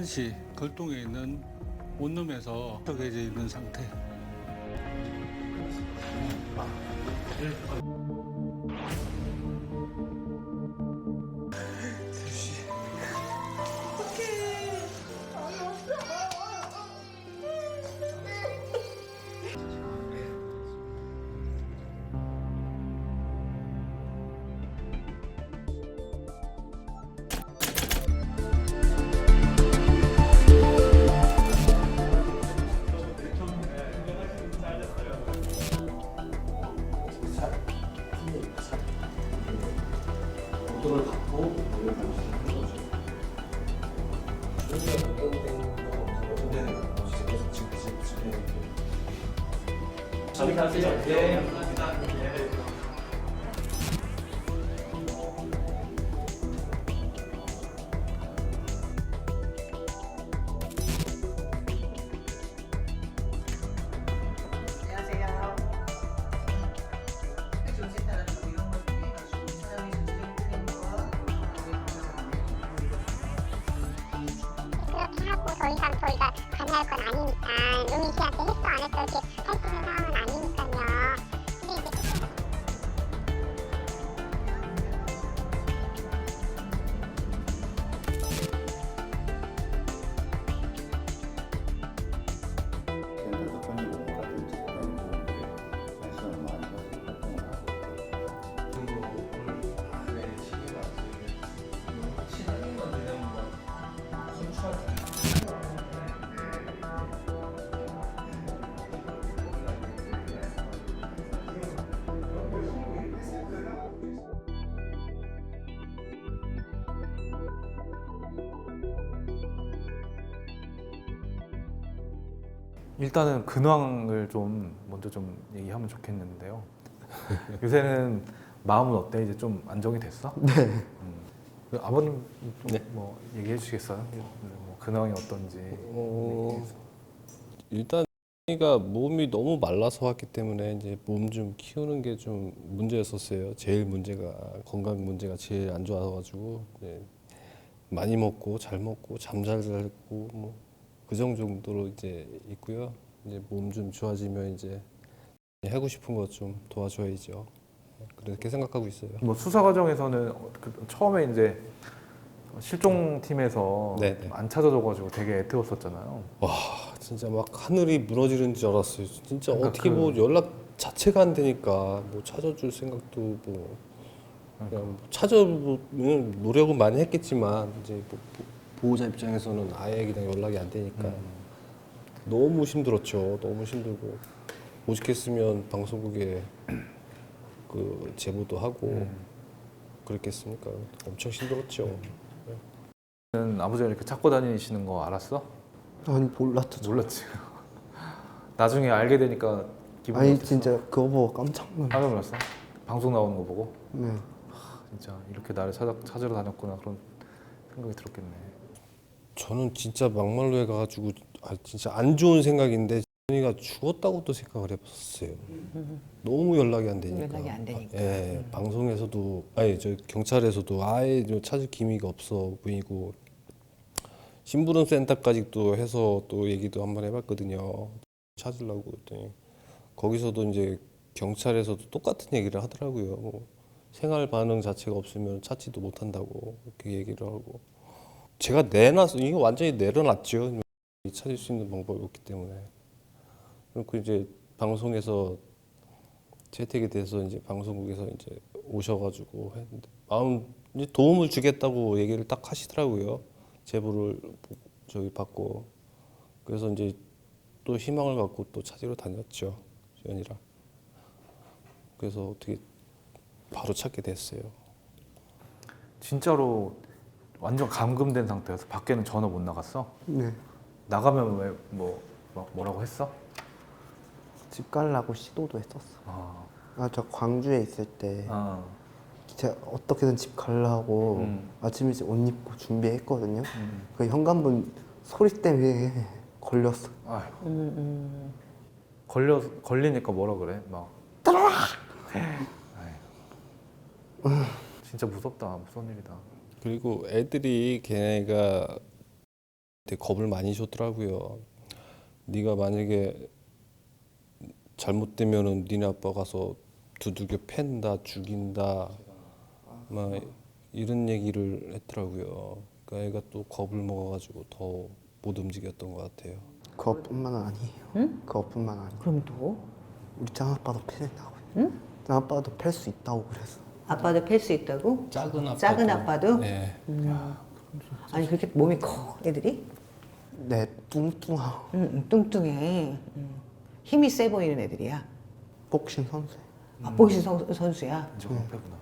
부산시 걸동에 있는 원룸에서 처해져 있는 상태. 저기 가세요. 네, 일단은 근황을 좀 먼저 좀 얘기하면 좋겠는데요. 요새는 마음은 어때? 이제 좀 안정이 됐어? 네. 그 아버님 좀뭐 얘기해 주시겠어요? 뭐 근황이 어떤지. 어, 일단 가 몸이 너무 말라서 왔기 때문에 이제 몸 좀 키우는 게 좀 문제였었어요. 제일 문제가 건강 문제가 제일 안 좋아가지고 이제 많이 먹고 잘 먹고 잠 잘 자고 뭐 그 정도로 이제 있고요. 이제 몸 좀 좋아지면 이제 하고 싶은 거좀 도와줘야죠. 그렇게 생각하고 있어요. 뭐 수사 과정에서는 어, 그 처음에 이제 실종 팀에서 네, 네. 안 찾아줘가지고 되게 애태웠었잖아요. 진짜 막 하늘이 무너지는 줄 알았어요. 진짜 그러니까 어떻게 그- 뭐 연락 자체가 안 되니까 뭐 찾아줄 생각도 뭐 그냥 뭐 찾아보는 노력은 많이 했겠지만 이제 뭐 보- 보호자 입장에서는 아예 그냥 연락이 안 되니까 음. 너무 힘들었죠. 너무 힘들고 오죽했으면 방송국에 그 제보도 하고 음. 그랬겠습니까. 엄청 힘들었죠. 는 아버지가 이렇게 찾고 다니시는 거 알았어? 아니 몰랐죠. 저. 몰랐지. 나중에 알게 되니까 기분 아니 어땠어? 진짜 그거 보고 깜짝 놀랐어. 깜짝 놀랐어? 방송 나오는 거 보고 네. 진짜 이렇게 나를 찾아, 찾으러 다녔구나 그런 생각이 들었겠네. 저는 진짜 막말로 해가지고 아, 진짜 안 좋은 생각인데 전이가 죽었다고도 생각을 해봤어요. 너무 연락이 안 되니까. 연락이 안 되니까. 예, 방송에서도 아니 저 경찰에서도 아예 좀 찾을 기미가 없어 보이고 심부름 센터까지 또 해서 또 얘기도 한번 해봤거든요. 찾으려고 그랬더니 거기서도 이제 경찰에서도 똑같은 얘기를 하더라고요. 뭐 생활 반응 자체가 없으면 찾지도 못한다고 그렇게 얘기를 하고 제가 내놨어 이거 완전히 내려놨죠. 찾을 수 있는 방법이 없기 때문에 그리고 이제 방송에서 채택이 돼서 이제 방송국에서 이제 오셔가지고 했는데 마음 이제 도움을 주겠다고 얘기를 딱 하시더라고요. 제보를 저기 받고 그래서 이제 또 희망을 갖고 또 찾으러 다녔죠 연이랑 그래서 어떻게 바로 찾게 됐어요. 진짜로 완전 감금된 상태여서 밖에는 전혀 못 나갔어? 네. 나가면 왜뭐 뭐라고 했어? 집 가려고 시도도 했었어. 아, 아 저 광주에 있을 때 아, 제가 어떻게든 집 가려고 음. 아침 일찍 옷 입고 준비했거든요. 음. 그 현관문 소리 때문에 걸렸어. 아휴. 걸려 걸리니까 뭐라 그래? 막 들어와. 진짜 무섭다 무서운 일이다. 그리고 애들이 걔네가 되게 겁을 많이 줬더라고요. 네가 만약에 잘못되면은 니네 아빠 가서 두들겨 팬다, 죽인다, 막 이런 얘기를 했더라고요. 그러니까 애가 또 겁을 먹어가지고 더 못 움직였던 것 같아요. 그것뿐만 아니에요. 그것뿐만 아니에요. 그럼 또? 우리 짱 아빠도 패낸다고요. 응? 짱 아빠도 팰 수 있다고 그래서. 아빠도 팰 수 있다고? 작은 아빠도. 작은 아빠도? 네. 아니 그렇게 몸이 커 애들이? 네, 뚱뚱하고 응, 응, 뚱뚱해. 응. 힘이 세 보이는 애들이야. 복싱 선수. 아, 복싱 선- 선수야. 저건 패구나.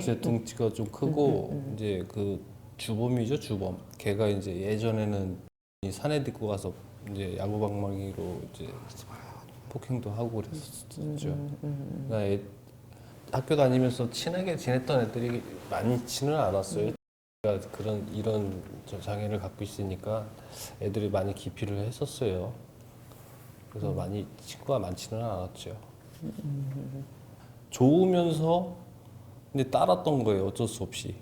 제 덩치가 좀 크고 이제 그 주범이죠 주범. 걔가 이제 예전에는 이 산에 데리고 가서 이제 야구 방망이로 이제 폭행도 하고 그랬었죠. 나 애- 학교 다니면서 친하게 지냈던 애들이 많지는 않았어요. 제가 그런 이런 저 장애를 갖고 있으니까 애들이 많이 기피를 했었어요. 그래서 많이 친구가 많지는 않았죠. 좋으면서 근데 따랐던 거예요. 어쩔 수 없이.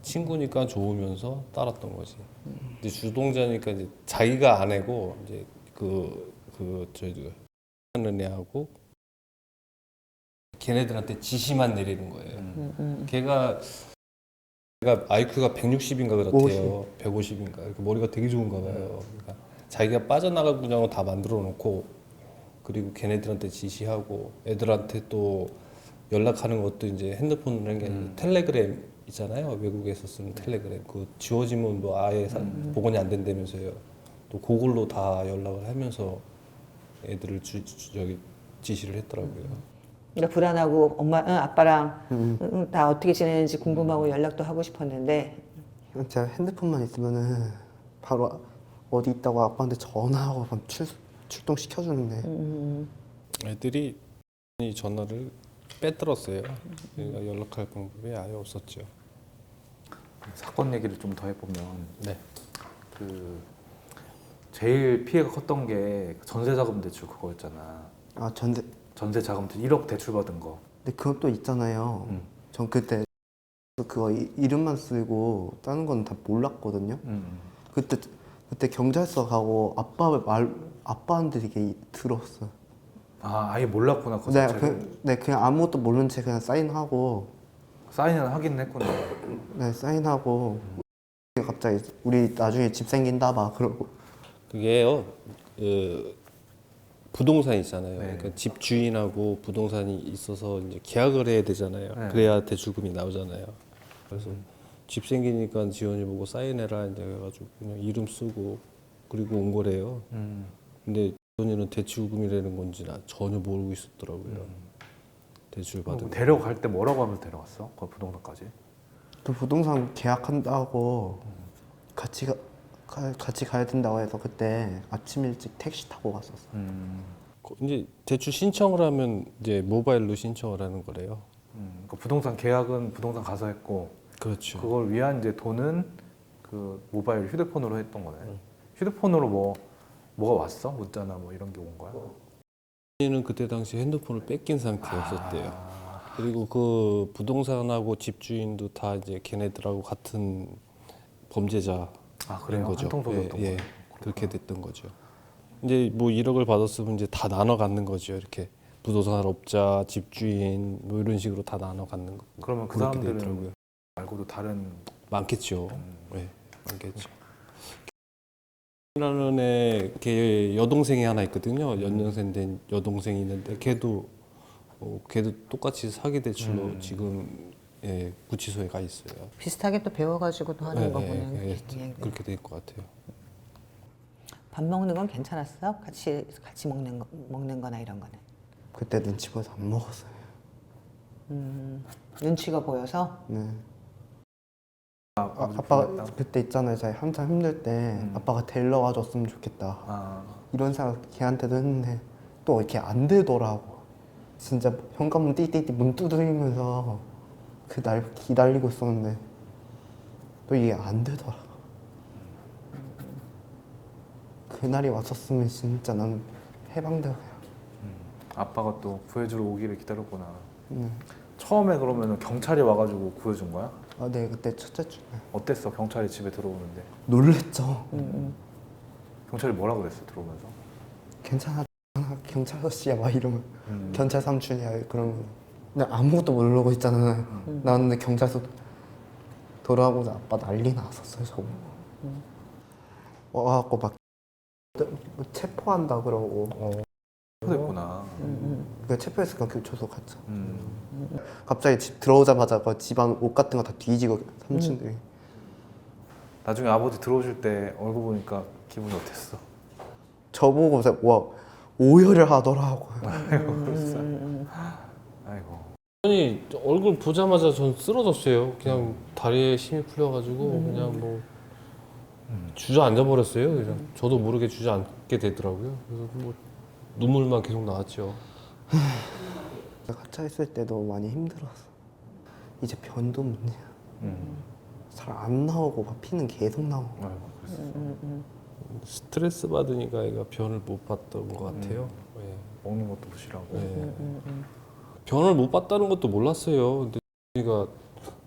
친구니까 좋으면서 따랐던 거지. 이제 주동자니까 이제 자기가 안 해고 이제 그그 저희 하는 애하고 걔네들한테 지시만 내리는 거예요. 걔가 걔가 IQ가 160인가 그렇대요. 150 인가. 그러니까 머리가 되게 좋은가 봐요. 그러니까 자기가 빠져나갈 구장을 다 만들어 놓고 그리고 걔네들한테 지시하고 애들한테 또 연락하는 것도 이제 핸드폰이라는 게 아니라 텔레그램 있잖아요. 외국에서 쓰는 텔레그램. 그 지워지면 뭐 아예 사- 복원이 안 된다면서요. 또 그걸로 다 연락을 하면서 애들을 주, 주- 저기 지시를 했더라고요. 그러니까 불안하고 엄마, 응, 아빠랑 응, 응, 다 어떻게 지내는지 궁금하고 연락도 하고 싶었는데 제가 핸드폰만 있으면은 바로 어디 있다고 아빠한테 전화하고 막 출, 출동 시켜주는데 애들이 이 전화를 빼들었어요. 그러니까 연락할 방법이 아예 없었죠. 사건 얘기를 좀 더 해보면 네. 그 제일 피해가 컸던 게 전세자금 대출 그거였잖아. 아 전대 전세 자금 1억 대출 받은 거. 근데 그것도 있잖아요. 음. 전 그때 그거 이- 이름만 쓰고 다른 건 다 몰랐거든요. 음. 그때 그때 경찰서 가고 아빠 말 아빠한테 되게 들었어요. 아 아예 몰랐구나 그 네, 자체를. 그, 네 그냥 아무것도 모르는 채 그냥 사인하고 사인은 하긴 했구나. 네 사인하고 갑자기 우리 나중에 집 생긴다 막 그러고 그게요. 그 부동산 있잖아요. 네. 그러니까 집 주인하고 부동산이 있어서 이제 계약을 해야 되잖아요. 네. 그래야 대출금이 나오잖아요. 그래서 집 생기니까 지원이 보고 사인해라 이제 해가지고 그냥 이름 쓰고 그리고 온 거래요. 음. 근데 지원이는 대출금이라는 건지 나 전혀 모르고 있었더라고요. 대출 받은. 데려갈 때 뭐라고 하면서 데려갔어? 그 부동산까지? 또 부동산 계약한다고 같이 가, 가- 같이 가야 된다고 해서 그때 아침 일찍 택시 타고 갔었어. 음. 거- 이제 대출 신청을 하면 이제 모바일로 신청을 하는 거래요. 음. 그 부동산 계약은 부동산 가서 했고 그렇죠. 그걸 위한 이제 돈은 그 모바일 휴대폰으로 했던 거네. 음. 휴대폰으로 뭐 뭐가 왔어? 문자나 뭐 이런 게 온 거야? 는 그때 당시 핸드폰을 뺏긴 상태였었대요. 아. 그리고 그 부동산하고 집주인도 다 이제 걔네들하고 같은 범죄자인 아 그래요? 거죠. 한통속이었던 예, 예. 거야? 그렇게 됐던 거죠. 이제 뭐 1억을 받았으면 이제 다 나눠 갖는 거죠. 이렇게 부동산업자, 집주인 뭐 이런 식으로 다 나눠 갖는 거. 그러면 그 그렇게 사람들은 되더라고요. 말고도 다른 많겠죠. 음. 네, 많겠죠. 라는 애 걔 여동생이 하나 있거든요. 연년생 된 여동생이 있는데 걔도 어, 걔도 똑같이 사기 대출로 음. 지금 예, 구치소에 가 있어요. 비슷하게 또 배워가지고 또 하는 예, 거보는 예, 예, 그렇게 될 것 같아요. 밥 먹는 건 괜찮았어? 같이 같이 먹는 거, 먹는 거나 이런 거는 그때 눈치 보여서 안 먹었어요. 눈치가 보여서 네. 아, 아, 아빠가? 그때 있잖아요. 저희 한참 힘들 때 음. 아빠가 데려와 줬으면 좋겠다. 아 이런 생각 걔한테도 했는데 또 이렇게 안 되더라고. 진짜 현관문 띠띠띠 문 두드리면서 그 날 기다리고 있었는데 또 이게 안 되더라. 그날이 왔었으면 진짜 난 해방되고 아빠가 또 구해주러 오기를 기다렸구나. 네. 처음에 그러면 경찰이 와가지고 구해준 거야? 아, 네 그때 첫째 주에 어땠어? 경찰이 집에 들어오는데 놀랬죠. 경찰이 뭐라고 그랬어 들어오면서? 괜찮아 경찰 아저씨야 막 이러면 음. 경찰 삼촌이야 그러면 근데 아무것도 모르고 있잖아요. 나왔는데 경찰서 돌아오자 아빠 난리 났었어요 저거. 와갖고 막뭐 체포한다 그러고 됐구나. 그 체포했으니까 교초소 갔죠. 음. 갑자기 집 들어오자마자 그 집안 옷 같은 거 다 뒤지고 삼촌들이 나중에 아버지 들어오실 때 얼굴 보니까 기분이 어땠어? 저보고 와 오열을 하더라고요. 아이고. 아 니 얼굴 보자마자 전 쓰러졌어요. 그냥 다리에 힘이 풀려가지고 그냥 뭐 주저앉아 버렸어요. 그냥 저도 모르게 주저앉게 되더라고요. 그래서 뭐 눈물만 계속 나왔죠. 가차 있을 때도 많이 힘들었어. 이제 변도 문제야. 음. 잘안 나오고 막 피는 계속 나오고. 아이고 그랬어. 스트레스 받으니까 애가 변을 못 봤던 것 같아요. 예. 먹는 것도 부실하고. 예. 변을 못 봤다는 것도 몰랐어요. 근데 우리가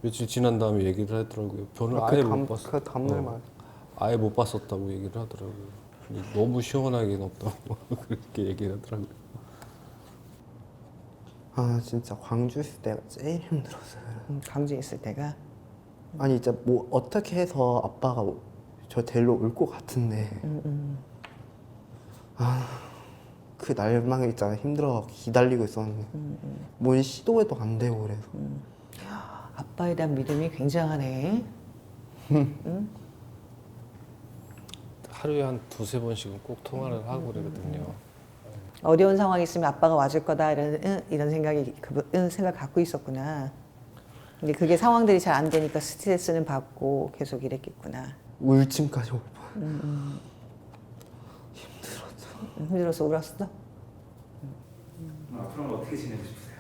며칠 지난 다음에 얘기를 하더라고요. 변을 아예 그, 못 봤어. 그 다음날 어. 말. 아예 못 봤었다고 얘기를 하더라고요. 근데 너무 시원하게 넣었다고 그렇게 얘기를 하더라고요. 아 진짜 광주 있을 때가 제일 힘들었어요. 음, 강주에 있을 때가 아니 진짜 뭐 어떻게 해서 아빠가 저 데리러 올 것 같은데. 아 그 날망에 있잖아 힘들어 기다리고 있었는데 뭔 시도해도 안 되고 그래서 아빠에 대한 믿음이 굉장하네. 하루에 한 두세 번씩은 꼭 통화를 하고 그러거든요. 어려운 상황이 있으면 아빠가 와줄 거다 이런 응, 이런 생각이 그 응, 생각 갖고 있었구나. 근데 그게 상황들이 잘 안 되니까 스트레스는 받고 계속 이랬겠구나. 울침까지 올 뻔. 음, 힘들어서 울었어? 앞으로는 어떻게 지내고 싶으세요?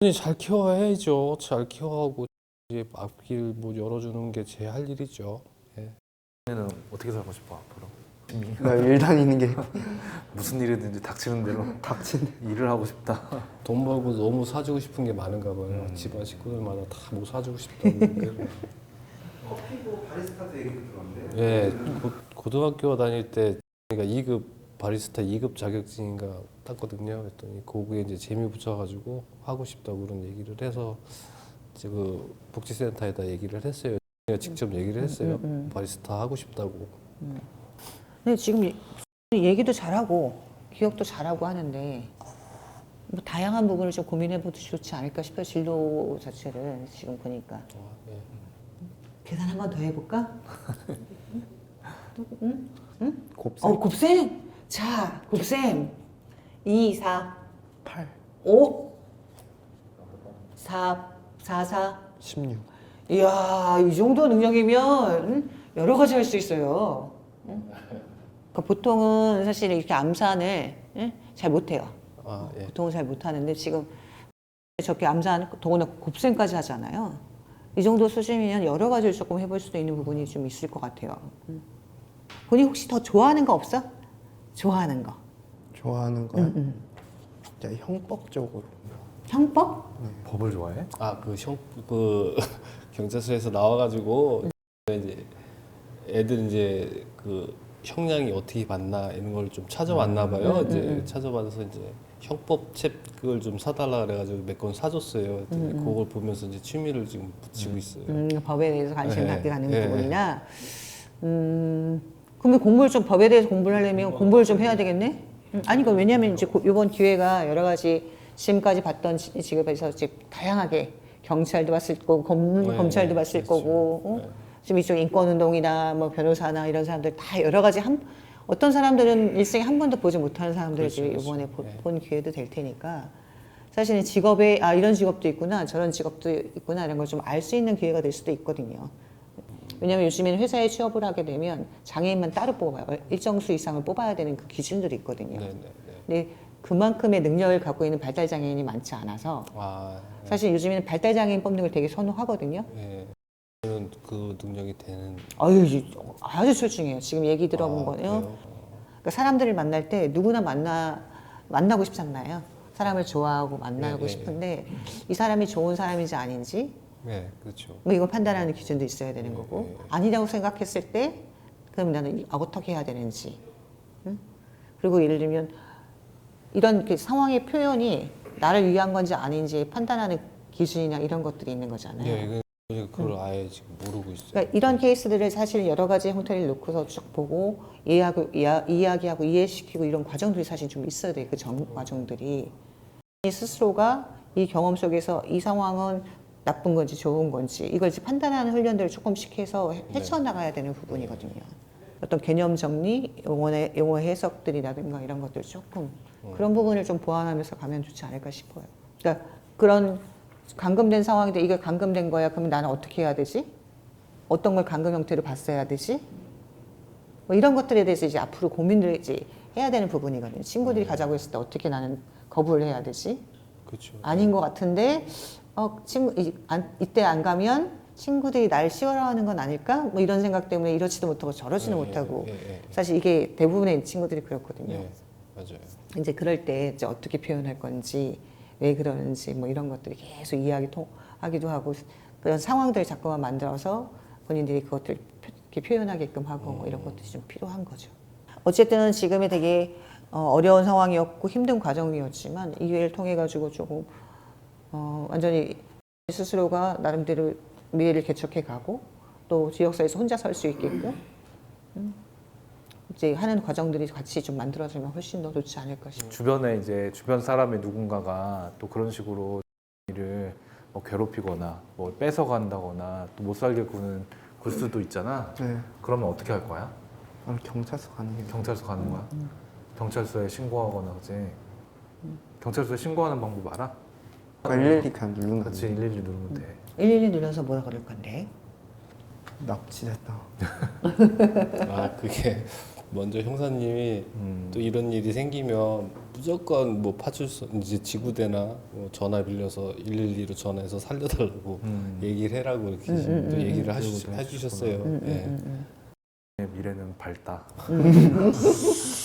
아니, 잘 키워야죠. 잘 키워하고 이제 앞길 뭐 열어주는 게 제 할 일이죠. 예. 얘는 어떻게 살고 싶어 앞으로? 나일 다니는 게 무슨 일이든지 닥치는 대로 닥친. 일을 하고 싶다. 돈 벌고 너무 사주고 싶은 게 많은가 봐요. 집안 식구들마다 다 뭐 사주고 싶다고. 그래요. 피부 바리스타도 얘기 들었는데 예, 고, 고등학교 다닐 때 그러니까 2급 바리스타 2급 자격증인가 땄거든요. 그랬더니 거기에 이제 재미 붙여가지고 하고 싶다고 그런 얘기를 해서 이제 그 복지센터에다 얘기를 했어요. 제가 직접 얘기를 했어요. 바리스타 하고 싶다고. 근데 지금 이- 얘기도 잘하고 기억도 잘하고 하는데 뭐 다양한 부분을 좀 고민해봐도 좋지 않을까 싶어요. 진로 자체를 지금 보니까. 어, 예. 계산 한 번 더 해볼까? 응? 응? 곱셈 어, 곱셈! 자, 곱셈. 2, 4, 8, 5, 4, 4, 4. 16. 이야, 이 정도 능력이면 응? 여러 가지 할 수 있어요. 응? 그러니까 보통은 사실 이렇게 암산을 응? 잘 못해요. 아, 예. 보통은 잘 못하는데 지금 저렇게 암산, 더구나 곱셈까지 하잖아요. 이 정도 수준이면 여러 가지를 조금 해볼 수도 있는 부분이 좀 있을 것 같아요. 음. 본인 혹시 더 좋아하는 거 없어? 좋아하는 거. 좋아하는 거야? 진짜 형법적으로. 형법? 법을 좋아해? 아, 그 형, 그 경찰서에서 나와가지고 이제 애들 이제 그 형량이 어떻게 받나 이런 걸 좀 찾아왔나 봐요. 이제 찾아봐서 이제 형법 책을 좀 사달라 그래가지고 몇 권 사줬어요. 그랬더니 그걸 보면서 이제 취미를 지금 붙이고 있어요. 음, 법에 대해서 관심 을 네, 갖게 가는 네. 부분이나 음, 그러면 공부를 좀 법에 대해서 공부를 하려면 공부를 좀 해야 되겠네? 음, 아니, 그 왜냐면 이제 고- 이번 기회가 여러 가지 지금까지 봤던 지- 직업에서 이제 다양하게 경찰도 봤을 거고 검, 네, 검찰도 네, 봤을 그렇죠. 거고 어? 네. 지금 이쪽 인권운동이나 뭐 변호사나 이런 사람들 다 여러 가지 한 어떤 사람들은 일생에 한 번도 보지 못하는 사람들이 그렇죠, 그렇죠. 이번에 보- 네. 본 기회도 될 테니까 사실은 직업에 아 이런 직업도 있구나 저런 직업도 있구나 이런 걸 좀 알 수 있는 기회가 될 수도 있거든요. 왜냐하면 요즘에는 회사에 취업을 하게 되면 장애인만 따로 뽑아요. 일정 수 이상을 뽑아야 되는 그 기준들이 있거든요. 네, 네, 네. 근데 그만큼의 능력을 갖고 있는 발달 장애인이 많지 않아서 아, 사실 요즘에는 발달 장애인 뽑는 걸 되게 선호하거든요. 예. 저는 그 능력이 되는. 아유 아주 출중해요. 지금 얘기 들어본 아. 그래요? 그러니까 사람들을 만날 때 누구나 만나 만나고 싶잖아요. 사람을 좋아하고 만나고 예, 예, 싶은데 이 사람이 좋은 사람인지 아닌지 네, 그렇죠. 뭐 이걸 판단하는 기준도 있어야 되는 거고 네. 아니라고 생각했을 때 그럼 나는 이- 어떻게 해야 되는지 응? 그리고 예를 들면 이런 그 상황의 표현이 나를 위한 건지 아닌지 판단하는 기준이나 이런 것들이 있는 거잖아요. 네, 이거 그걸 아예 지금 모르고 있어요. 그러니까 이런 케이스들을 사실 여러 가지 형태를 놓고서 쭉 보고 이해하고 이야, 이야기하고 이해시키고 이런 과정들이 사실 좀 있어야 돼요. 그 정, 과정들이 이 스스로가 이 경험 속에서 이 상황은 나쁜 건지 좋은 건지 이걸 이제 판단하는 훈련들을 조금씩 해서 해- 헤쳐나가야 되는 부분이거든요. 어떤 개념 정리, 용어의 용어 해석들이라든가 이런 것들 조금 그런 부분을 좀 보완하면서 가면 좋지 않을까 싶어요. 그러니까 그런 감금된 상황인데 이게 감금된 거야. 그러면 나는 어떻게 해야 되지? 어떤 걸 감금 형태로 봤어야 되지? 뭐 이런 것들에 대해서 이제 앞으로 고민을 이제 해야 되는 부분이거든요. 친구들이 가자고 했을 때 어떻게 나는 거부를 해야 되지? 그렇죠. 아닌 것 같은데 어 친구 이, 안, 이때 안 가면 친구들이 날 싫어하는 건 아닐까? 뭐 이런 생각 때문에 이러지도 못하고 저러지도 예, 못하고 예, 예, 예. 사실 이게 대부분의 친구들이 그렇거든요. 네, 맞아요. 이제 그럴 때 이제 어떻게 표현할 건지 왜 그러는지 뭐 이런 것들이 계속 이야기 통하기도 하고 그런 상황들을 자꾸만 만들어서 본인들이 그것들을 표- 이렇게 표현하게끔 하고 뭐 이런 것들이 좀 필요한 거죠. 어쨌든 지금이 되게 어, 어려운 상황이었고 힘든 과정이었지만 이 기회를 통해 가지고 조금 어, 완전히 스스로가 나름대로 미래를 개척해 가고 또 지역사회에서 혼자 설수 있게끔 음, 이제 하는 과정들이 같이 좀 만들어지면 훨씬 더 좋지 않을까 싶어요. 주변에 이제 주변 사람의 누군가가 또 그런 식으로 일을 뭐 괴롭히거나 뭐 뺏어간다거나 또 못 살게 구는 굴 수도 있잖아. 네. 그러면 어떻게 할 거야? 나는 경찰서 가는 게 경찰서 가는 거야? 경찰서에 신고하거나 그지? 경찰서에 신고하는 방법 알아? 그러니까 일일이 그냥 누르는 같이 거지 112 누르면 돼. 112 눌러서 뭐라 그럴 건데? 납치됐다 아 그게 먼저 형사님이 음. 또 이런 일이 생기면 무조건 뭐 파출소 이제 지구대나 뭐 전화 빌려서 112로 전화해서 살려달라고 음. 얘기를 해라고 이렇게 음, 음, 또 음, 얘기를 음. 그러고 좀 해주셨어요. 음, 음, 예. 음, 음. 내 미래는 밝다.